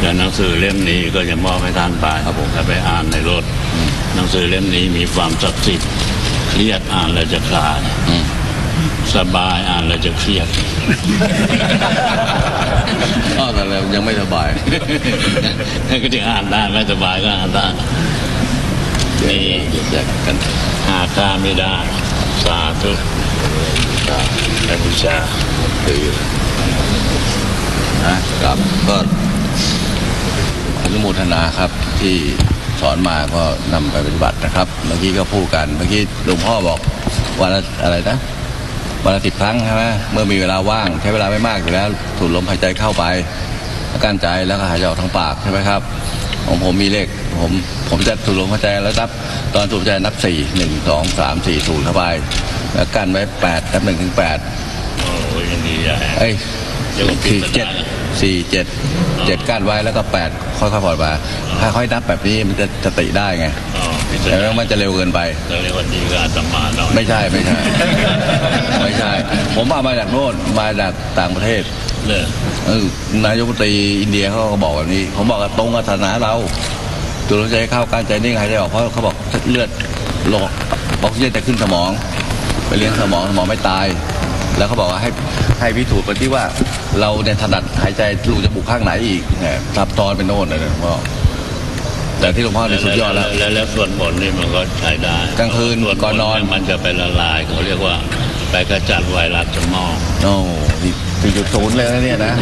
แล้วหนังสือเล่มนี้ก็จะมอบให้ท่านไปครับผมถ้าไปอ่านในรถ หนังสือเล่มนี้มีความศักดิ์สิทธิ์เครียดอ่านแล้วจะคลายอืมสบายอ่านแล้วจะเครียดอ้าวแต่เรายังไม่สบายก็จะอ่านได้ไม่สบายก็อ่านได้นี่แยกกันหาค่าไม่ได้ สาธุให้บูชาถือนะครับก็อ นุโมทนาครับที่สอนมาก็นำไปปฏิบัตินะครับ เมื่อกี้ก็พูดกัน เมื่อกี้หลวงพ่อบอกวันละอะไรนะวันละสิบครั้งใช่ไหมเมื่อมีเวลาว่าง ใช้เวลาไม่มากอยู่แล้วสูดลมหายใจเข้าไปแล้วกั้นใจแล้วก็หายใจออกทางปากใช่ไหมครับของผมมีเลขผมผมจะสูดลมหายใจแล้วนับ ตอนสูดหายใจนับสี่หนึ่งสองสามสี่สูดเข้าไปแล้วกั้นไว้แปดนับหนึ่งถึงแปดโอ้ยยินดีใหญ่เอ้ยเดี๋ยวผมคิดสี่จะเจ็ดได้ สี่เจ็ดเจ็ดกั้นไว้แล้วก็แปดค่อยๆผ่อนมาค่อยๆนับแบบนี้มันจะจะติได้ไงอ๋อพิจารแต่ณาว่ามันจะเร็วเกินไปเราเรียกว่าดีกับอาตมาหน่อยไม่ใช่ไม่ใช่ ไม่ใช่ ผมเอามาจากโน่นมาจากต่างประเทศเลยเออนายกรัฐมนตรีอินเดียเขาก็บอกแบบนี้ ผมบอกว่าตรงกับศาสนาเราตัวลมหายใจเข้าการใจนิ่งหายใจออกเพราะเขาบอกเลือดโลออกซิเจนจะขึ้นสมอง ไปเลี้ยงสมองสมองไม่ตาย แล้วเขาบอกว่าให้ให้พิสูจน์ไปที่ว่าเราเนี่ยถนัดหายใจรูจมูกข้างไหนอีกเนี่ยซับซ้อนเป็นโน่นเลยหลวงพ่อแต่ที่หลวงพ่อเนี่ยสุดยอดแล้ว แล้วแล้วส่วนผลนี่มันก็ใช้ได้กลางคืนส่วผลก่อนนอนเมันจะไปละลายเขาเรียกว่าไปกระจัดไวรัสสมองโอ้ สี่จุดศูนย์เลยนะเนี่ยนะ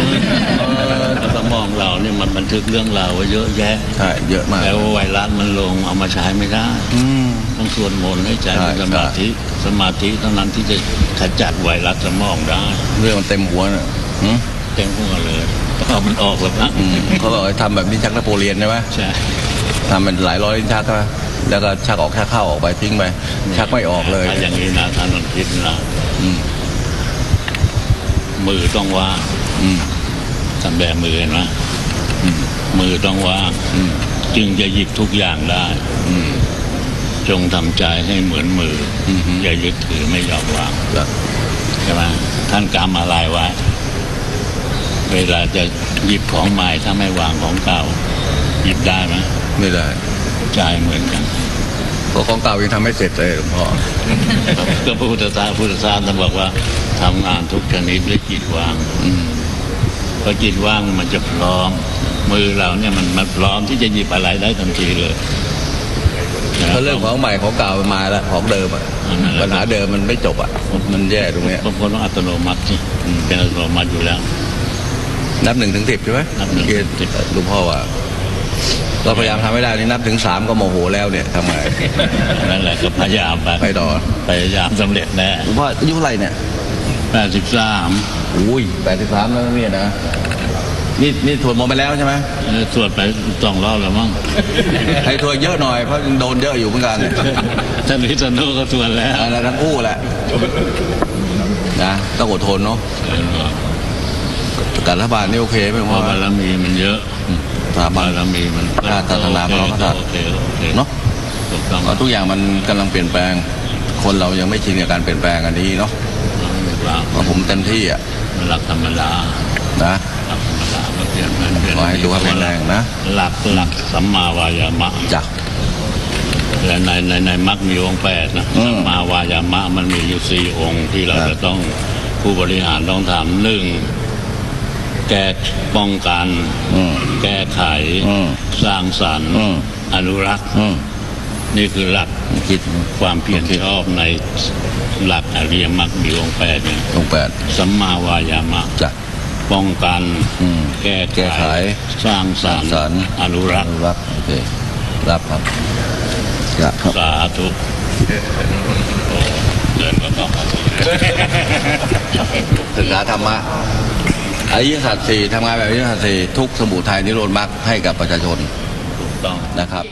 สมองเราเนี่ยมันบันทึกเรื่องราวไว้เยอะแยะ ใช่ เยอะมาก แล้วไวรัสมันลงเอามาใช้ไม่ได้อืมต้องสวดมนต์ให้ใจใช่เป็นสมาธิ สมาธิเท่านั้นที่จะขจัดไวรัสสมองได้ เรื่องมันเต็มหัวน่ะหืมเต็มหัวเลยเอามันออกแล้วนะอืมเขาบอกให้ทำแบบนี้ชักนโปเลียนใช่ไหมใช่ทำเป็นหลายร้อยลิ้นชักใช่ไหมแล้วก็ชักออกชักเข้าออกไปทิ้งไปชักไม่ออกเลยถ้าอย่างนี้นะท่านลองคิดนะอื มมือต้องว่างอืมทำแบบมือเห็นไหมอืมมือต้องว่างอืมจึงจะหยิบทุกอย่างได้อืมจงทำใจให้เหมือนมือออฮึอย่ายึดถือไม่ยอมวางแล้วใช่ไหมท่านกำอะไรไว้เวลาจะหยิบของใหม่ถ้าไม่วางของเก่า หยิบได้ไหมไม่ได้ใจเหมือนกันเพราะของเก่ายังทำไม่เสร็จเลยหลวงพ่อก็พระพุทธทาสพุทธทาสท่านบอกว่า ทำงานทุกชนิดด้วยจิตว่างอืมพอจิตว่างมันจะพร้อม มือเราเนี่ยมันมันพร้อมที่จะหยิบอะไรได้ทันทีเลยเพราะเรื่องของใหม่ของเก่ามาแล้วของเดิมอะอันนั้นแหละปัญหาเดิมมันไม่จบอะมันแย่ตรงเนี้ยบางคนต้องอัตโนมัติสิอืมเป็นอัตโนมัติอยู่แล้ว นับหนึ่งถึงสิบใช่ไหมนับหนึ่งถึงสิบหลวงพ่อว่าเราพยายามทำไม่ได้นี่นับถึงสามก็โมโหแล้วเนี่ยทำไงนั่นแหละก็พยายามไปไปต่อพยายามสำเร็จแน่หลวงพ่ออายุเท่าไหร่เนี่ย แปดสิบสามอุ้ยแปดสิบสามแล้วนะเนี่ยนะ นี่นี่ถวดมนต์ไปแล้วใช่ไหมสวดไปสองรอบแล้วมั้งให้ถวดเยอะหน่อยเพราะยังโดนเยอะอยู่เหมือนกันท่านวิษณุก็สวดแล้วอะไรทั้งคู่แหละนะต้องอดทนเนาะการรัฐบาลนี่โอเคไหมหลวงเพพ่อราะบารมีมันเยอะสถาบับานรมีมันชาติศาสนาพระมหากษัตริย์โอเคโอเคเนาะถูกต้องเพราะทุกอย่างมันกำลังเปลี่ยนแปลง คนเรายังไม่ชินกับการเปลี่ยนแปลงอันนี้เนาะ ถูกต้องเพราะผมเต็มที่อะหลักธรรมดานะหลักธรรมดาก็เปลี่ยนแปลงเปลี่ยนขอให้ดูว่าแข็งแรงนะ หลักหลักสัมมาวายามะจ้ะและในในในมรรคมีองค์แปดนะอืมสัมมาวายามะมันมีอยู่สี่องค์ที่เราครับจะต้องผู้บริหารต้องทำหนึ่งแก้ป้องกันอืมแก้ไขอืมสร้างสรรค์อืมอนุรักษ์อืม นี่คือหลักคิดความเพียรชอบในหลักอริยมรรคมีองค์แปดเนี่ยตรงแปดสัมมาวายามะจ้ะป้องกันอืมแก้แก้ไขสร้างสรรค์สร้างสรรค์อนุรัอกษ์นุรักษ์โอเครับครับจ้ะครับสาธุโอ้เดินก็ต้องศึกษาธรรมะอริยสัจสี่ทำงานแบบอริยสัจสี่ทุกสมุทัยนิโรธมรรคให้กับประชาชนถูกต้องนะครับ